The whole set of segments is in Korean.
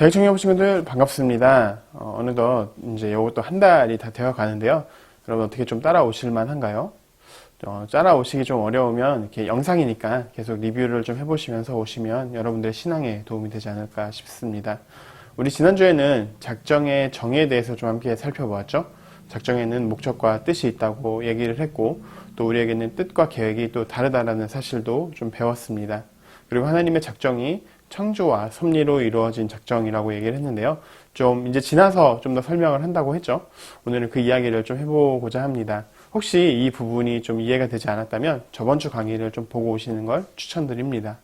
대청해 보신 분들 반갑습니다. 어, 느덧 이제 이것도 한 달이 다 되어 가는데요. 여러분 어떻게 좀 따라오실 만한가요? 어, 따라오시기 좀 어려우면 이렇게 영상이니까 계속 리뷰를 좀 해보시면서 오시면 여러분들의 신앙에 도움이 되지 않을까 싶습니다. 우리 지난주에는 작정의 정의에 대해서 좀 함께 살펴보았죠. 작정에는 목적과 뜻이 있다고 얘기를 했고 또 우리에게는 뜻과 계획이 또 다르다라는 사실도 좀 배웠습니다. 그리고 하나님의 작정이 창조와 섭리로 이루어진 작정이라고 얘기를 했는데요. 좀 이제 지나서 좀 더 설명을 한다고 했죠. 오늘은 그 이야기를 좀 해보고자 합니다. 혹시 이 부분이 좀 이해가 되지 않았다면 저번 주 강의를 좀 보고 오시는 걸 추천드립니다.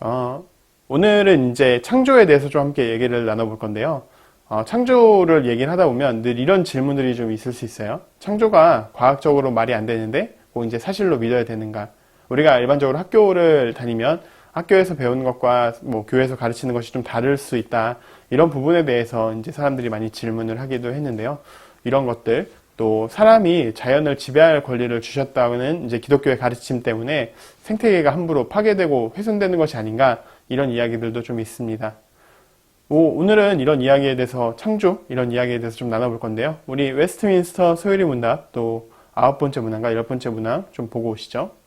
어, 오늘은 이제 창조에 대해서 좀 함께 얘기를 나눠볼 건데요. 어, 창조를 얘기를 하다 보면 늘 이런 질문들이 좀 있을 수 있어요. 창조가 과학적으로 말이 안 되는데 뭐 이제 사실로 믿어야 되는가? 우리가 일반적으로 학교를 다니면 학교에서 배우는 것과 뭐 교회에서 가르치는 것이 좀 다를 수 있다. 이런 부분에 대해서 이제 사람들이 많이 질문을 하기도 했는데요. 이런 것들 또 사람이 자연을 지배할 권리를 주셨다는 이제 기독교의 가르침 때문에 생태계가 함부로 파괴되고 훼손되는 것이 아닌가 이런 이야기들도 좀 있습니다. 오, 오늘은 이런 이야기에 대해서 창조 이런 이야기에 대해서 좀 나눠볼 건데요. 우리 웨스트민스터 소요리 문답 또 아홉 번째 문항과 열 번째 문항 좀 보고 오시죠.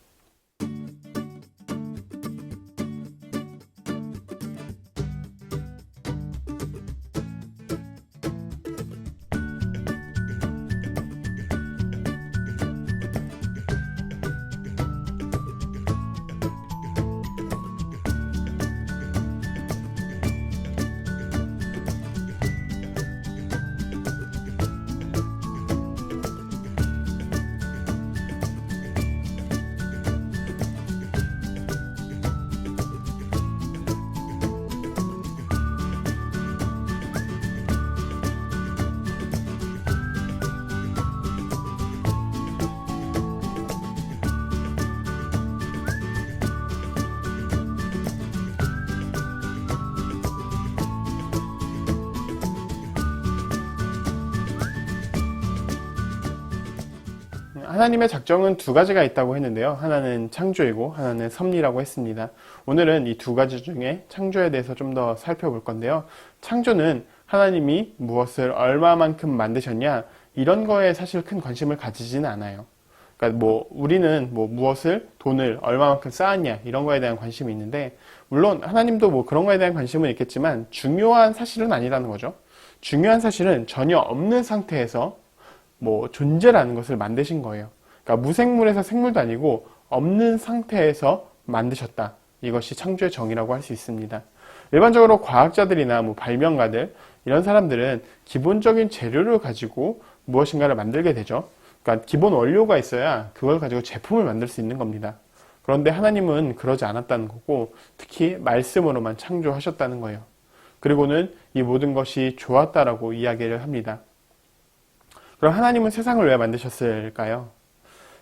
하나님의 작정은 두 가지가 있다고 했는데요. 하나는 창조이고 하나는 섭리라고 했습니다. 오늘은 이 두 가지 중에 창조에 대해서 좀 더 살펴볼 건데요. 창조는 하나님이 무엇을 얼마만큼 만드셨냐 이런 거에 사실 큰 관심을 가지지는 않아요. 그러니까 뭐 우리는 뭐 무엇을 돈을 얼마만큼 쌓았냐 이런 거에 대한 관심이 있는데 물론 하나님도 뭐 그런 거에 대한 관심은 있겠지만 중요한 사실은 아니라는 거죠. 중요한 사실은 전혀 없는 상태에서 뭐 존재라는 것을 만드신 거예요. 그러니까 무생물에서 생물도 아니고 없는 상태에서 만드셨다. 이것이 창조의 정의라고 할 수 있습니다. 일반적으로 과학자들이나 뭐 발명가들 이런 사람들은 기본적인 재료를 가지고 무엇인가를 만들게 되죠. 그러니까 기본 원료가 있어야 그걸 가지고 제품을 만들 수 있는 겁니다. 그런데 하나님은 그러지 않았다는 거고 특히 말씀으로만 창조하셨다는 거예요. 그리고는 이 모든 것이 좋았다라고 이야기를 합니다. 그럼 하나님은 세상을 왜 만드셨을까요?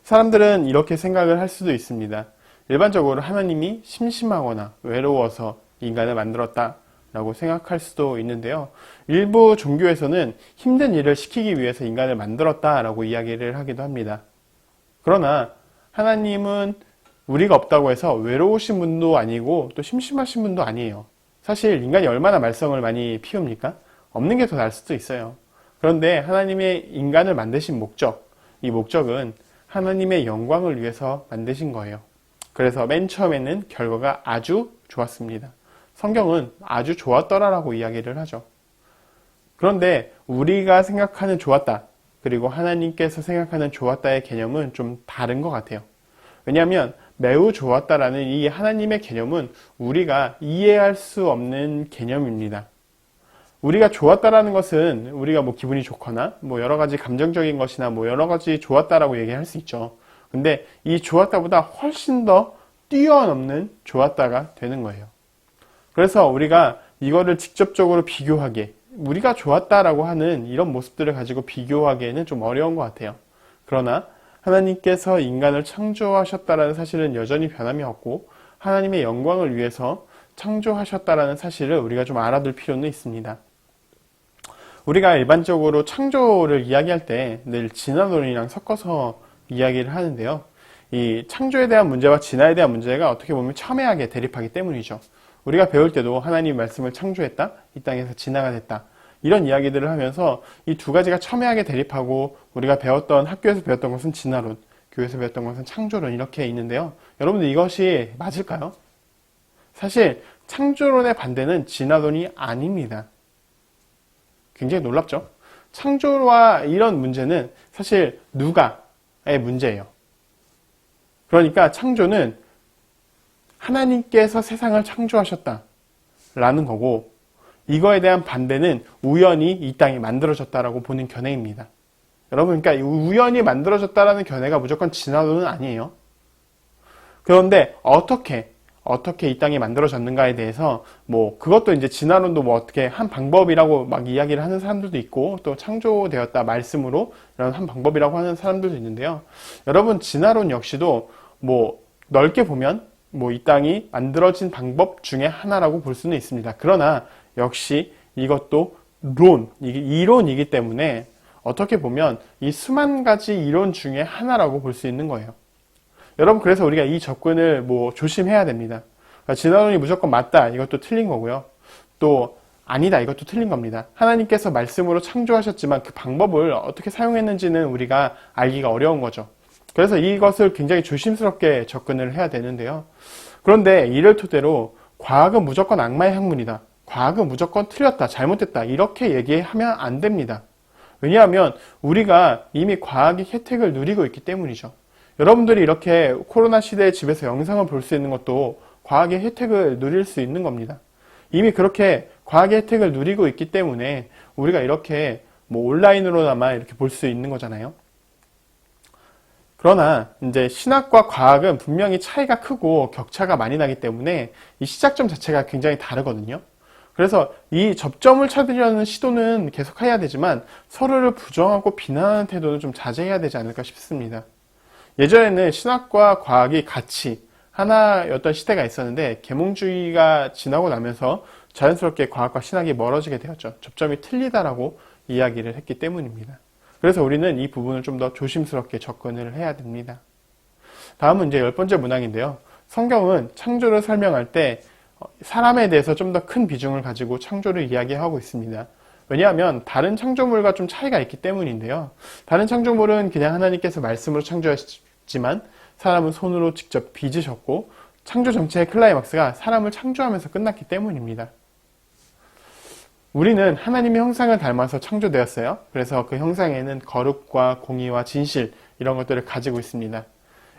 사람들은 이렇게 생각을 할 수도 있습니다. 일반적으로 하나님이 심심하거나 외로워서 인간을 만들었다. 라고 생각할 수도 있는데요. 일부 종교에서는 힘든 일을 시키기 위해서 인간을 만들었다 라고 이야기를 하기도 합니다. 그러나 하나님은 우리가 없다고 해서 외로우신 분도 아니고 또 심심하신 분도 아니에요. 사실 인간이 얼마나 말썽을 많이 피웁니까? 없는 게 더 나을 수도 있어요. 그런데 하나님의 인간을 만드신 목적, 이 목적은 하나님의 영광을 위해서 만드신 거예요. 그래서 맨 처음에는 결과가 아주 좋았습니다. 성경은 아주 좋았더라라고 이야기를 하죠. 그런데 우리가 생각하는 좋았다, 그리고 하나님께서 생각하는 좋았다의 개념은 좀 다른 것 같아요. 왜냐하면 매우 좋았다라는 이 하나님의 개념은 우리가 이해할 수 없는 개념입니다. 우리가 좋았다라는 것은 우리가 뭐 기분이 좋거나 뭐 여러 가지 감정적인 것이나 뭐 여러 가지 좋았다라고 얘기할 수 있죠. 근데 이 좋았다보다 훨씬 더 뛰어넘는 좋았다가 되는 거예요. 그래서 우리가 이거를 직접적으로 비교하게 우리가 좋았다라고 하는 이런 모습들을 가지고 비교하기에는 좀 어려운 것 같아요. 그러나 하나님께서 인간을 창조하셨다라는 사실은 여전히 변함이 없고 하나님의 영광을 위해서 창조하셨다라는 사실을 우리가 좀 알아둘 필요는 있습니다. 우리가 일반적으로 창조를 이야기할 때 늘 진화론이랑 섞어서 이야기를 하는데요. 이 창조에 대한 문제와 진화에 대한 문제가 어떻게 보면 첨예하게 대립하기 때문이죠. 우리가 배울 때도 하나님 말씀을 창조했다, 이 땅에서 진화가 됐다. 이런 이야기들을 하면서 이 두 가지가 첨예하게 대립하고 우리가 배웠던 학교에서 배웠던 것은 진화론, 교회에서 배웠던 것은 창조론 이렇게 있는데요. 여러분들 이것이 맞을까요? 사실 창조론의 반대는 진화론이 아닙니다. 굉장히 놀랍죠? 창조와 이런 문제는 사실 누가의 문제예요. 그러니까 창조는 하나님께서 세상을 창조하셨다. 라는 거고, 이거에 대한 반대는 우연히 이 땅이 만들어졌다라고 보는 견해입니다. 여러분, 그러니까 우연히 만들어졌다라는 견해가 무조건 진화론은 아니에요. 그런데 어떻게 어떻게 이 땅이 만들어졌는가에 대해서 뭐 그것도 이제 진화론도 뭐 어떻게 한 방법이라고 막 이야기를 하는 사람들도 있고 또 창조되었다 말씀으로 이런 한 방법이라고 하는 사람들도 있는데요. 여러분 진화론 역시도 뭐 넓게 보면 뭐 이 땅이 만들어진 방법 중에 하나라고 볼 수는 있습니다. 그러나 역시 이것도 론, 이게 이론이기 때문에 어떻게 보면 이 수만 가지 이론 중에 하나라고 볼 수 있는 거예요. 여러분 그래서 우리가 이 접근을 뭐 조심해야 됩니다. 그러니까 진화론이 무조건 맞다 이것도 틀린 거고요. 또 아니다 이것도 틀린 겁니다. 하나님께서 말씀으로 창조하셨지만 그 방법을 어떻게 사용했는지는 우리가 알기가 어려운 거죠. 그래서 이것을 굉장히 조심스럽게 접근을 해야 되는데요. 그런데 이를 토대로 과학은 무조건 악마의 학문이다. 과학은 무조건 틀렸다, 잘못됐다 이렇게 얘기하면 안 됩니다. 왜냐하면 우리가 이미 과학의 혜택을 누리고 있기 때문이죠. 여러분들이 이렇게 코로나 시대에 집에서 영상을 볼 수 있는 것도 과학의 혜택을 누릴 수 있는 겁니다. 이미 그렇게 과학의 혜택을 누리고 있기 때문에 우리가 이렇게 뭐 온라인으로나마 이렇게 볼 수 있는 거잖아요. 그러나 이제 신학과 과학은 분명히 차이가 크고 격차가 많이 나기 때문에 이 시작점 자체가 굉장히 다르거든요. 그래서 이 접점을 찾으려는 시도는 계속해야 되지만 서로를 부정하고 비난하는 태도는 좀 자제해야 되지 않을까 싶습니다. 예전에는 신학과 과학이 같이 하나였던 시대가 있었는데 계몽주의가 지나고 나면서 자연스럽게 과학과 신학이 멀어지게 되었죠. 접점이 틀리다라고 이야기를 했기 때문입니다. 그래서 우리는 이 부분을 좀 더 조심스럽게 접근을 해야 됩니다. 다음은 이제 열 번째 문항인데요. 성경은 창조를 설명할 때 사람에 대해서 좀 더 큰 비중을 가지고 창조를 이야기하고 있습니다. 왜냐하면 다른 창조물과 좀 차이가 있기 때문인데요. 다른 창조물은 그냥 하나님께서 말씀으로 창조하셨지만 사람은 손으로 직접 빚으셨고 창조 전체의 클라이막스가 사람을 창조하면서 끝났기 때문입니다. 우리는 하나님의 형상을 닮아서 창조되었어요. 그래서 그 형상에는 거룩과 공의와 진실 이런 것들을 가지고 있습니다.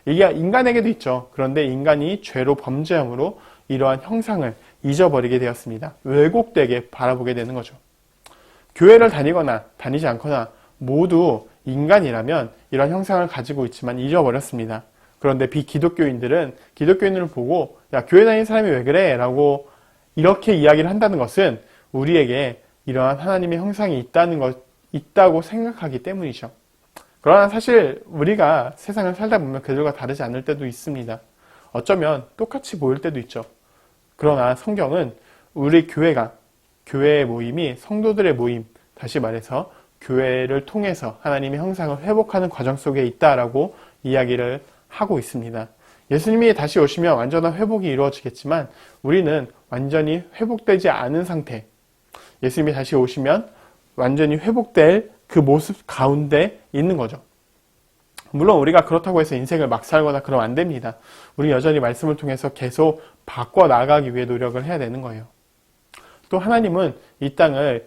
이게 인간에게도 있죠. 그런데 인간이 죄로 범죄함으로 이러한 형상을 잊어버리게 되었습니다. 왜곡되게 바라보게 되는 거죠. 교회를 다니거나 다니지 않거나 모두 인간이라면 이런 형상을 가지고 있지만 잊어버렸습니다. 그런데 비기독교인들은 기독교인을 보고 야 교회 다니는 사람이 왜 그래? 라고 이렇게 이야기를 한다는 것은 우리에게 이러한 하나님의 형상이 있다는 것 있다고 생각하기 때문이죠. 그러나 사실 우리가 세상을 살다 보면 그들과 다르지 않을 때도 있습니다. 어쩌면 똑같이 보일 때도 있죠. 그러나 성경은 우리 교회가 교회의 모임이 성도들의 모임, 다시 말해서 교회를 통해서 하나님의 형상을 회복하는 과정 속에 있다라고 이야기를 하고 있습니다. 예수님이 다시 오시면 완전한 회복이 이루어지겠지만 우리는 완전히 회복되지 않은 상태. 예수님이 다시 오시면 완전히 회복될 그 모습 가운데 있는 거죠. 물론 우리가 그렇다고 해서 인생을 막 살거나 그러면 안 됩니다. 우리 여전히 말씀을 통해서 계속 바꿔 나가기 위해 노력을 해야 되는 거예요. 또 하나님은 이 땅을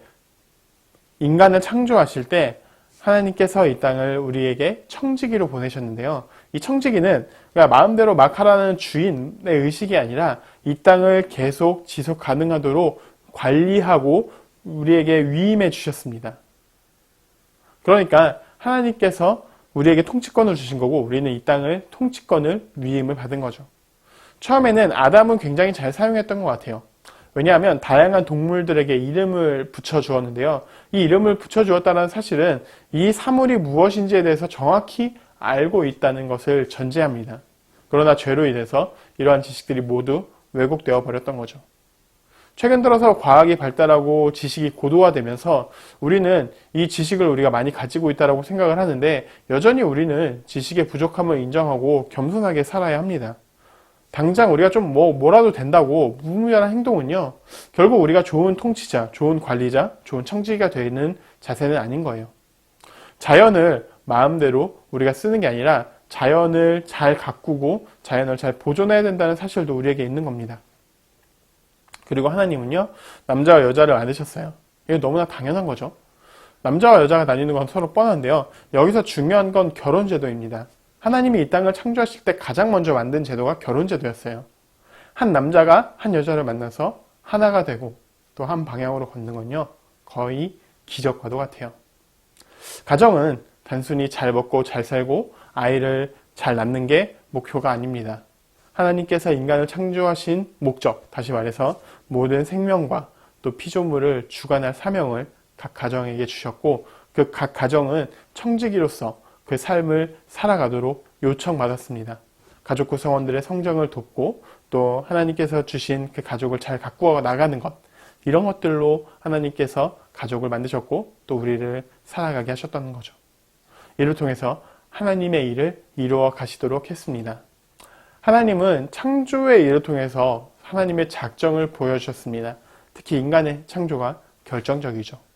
인간을 창조하실 때 하나님께서 이 땅을 우리에게 청지기로 보내셨는데요. 이 청지기는 그러니까 마음대로 막 하라는 주인의 의식이 아니라 이 땅을 계속 지속 가능하도록 관리하고 우리에게 위임해 주셨습니다. 그러니까 하나님께서 우리에게 통치권을 주신 거고 우리는 이 땅을 통치권을 위임을 받은 거죠. 처음에는 아담은 굉장히 잘 사용했던 것 같아요. 왜냐하면 다양한 동물들에게 이름을 붙여 주었는데요. 이 이름을 붙여 주었다는 사실은 이 사물이 무엇인지에 대해서 정확히 알고 있다는 것을 전제합니다. 그러나 죄로 인해서 이러한 지식들이 모두 왜곡되어 버렸던 거죠. 최근 들어서 과학이 발달하고 지식이 고도화되면서 우리는 이 지식을 우리가 많이 가지고 있다고 생각을 하는데 여전히 우리는 지식의 부족함을 인정하고 겸손하게 살아야 합니다. 당장 우리가 좀 뭐, 뭐라도 된다고 무분별한 행동은요, 결국 우리가 좋은 통치자, 좋은 관리자, 좋은 청지기가 되는 자세는 아닌 거예요. 자연을 마음대로 우리가 쓰는 게 아니라 자연을 잘 가꾸고 자연을 잘 보존해야 된다는 사실도 우리에게 있는 겁니다. 그리고 하나님은요, 남자와 여자를 만드셨어요. 이게 너무나 당연한 거죠. 남자와 여자가 나뉘는 건 서로 뻔한데요. 여기서 중요한 건 결혼제도입니다. 하나님이 이 땅을 창조하실 때 가장 먼저 만든 제도가 결혼제도였어요. 한 남자가 한 여자를 만나서 하나가 되고 또 한 방향으로 걷는 건요, 거의 기적과도 같아요. 가정은 단순히 잘 먹고 잘 살고 아이를 잘 낳는 게 목표가 아닙니다. 하나님께서 인간을 창조하신 목적, 다시 말해서 모든 생명과 또 피조물을 주관할 사명을 각 가정에게 주셨고 그 각 가정은 청지기로서 그 삶을 살아가도록 요청받았습니다. 가족 구성원들의 성장을 돕고 또 하나님께서 주신 그 가족을 잘 가꾸어 나가는 것 이런 것들로 하나님께서 가족을 만드셨고 또 우리를 살아가게 하셨다는 거죠. 이를 통해서 하나님의 일을 이루어 가시도록 했습니다. 하나님은 창조의 일을 통해서 하나님의 작정을 보여주셨습니다. 특히 인간의 창조가 결정적이죠.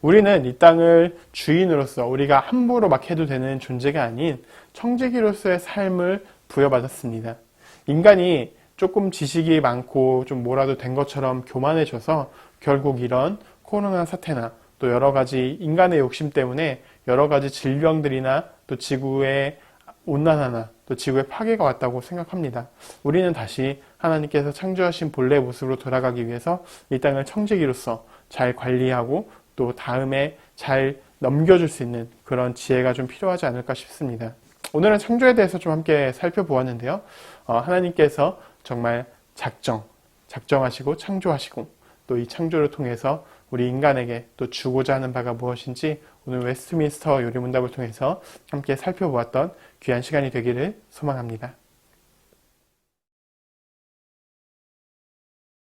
우리는 이 땅을 주인으로서 우리가 함부로 막 해도 되는 존재가 아닌 청지기로서의 삶을 부여받았습니다. 인간이 조금 지식이 많고 좀 뭐라도 된 것처럼 교만해져서 결국 이런 코로나 사태나 또 여러 가지 인간의 욕심 때문에 여러 가지 질병들이나 또 지구의 온난화나 또 지구의 파괴가 왔다고 생각합니다. 우리는 다시 하나님께서 창조하신 본래 모습으로 돌아가기 위해서 이 땅을 청지기로서 잘 관리하고 또 다음에 잘 넘겨줄 수 있는 그런 지혜가 좀 필요하지 않을까 싶습니다. 오늘은 창조에 대해서 좀 함께 살펴보았는데요. 어, 하나님께서 정말 작정, 작정하시고 창조하시고 또 이 창조를 통해서 우리 인간에게 또 주고자 하는 바가 무엇인지 오늘 웨스트민스터 요리문답을 통해서 함께 살펴보았던 귀한 시간이 되기를 소망합니다.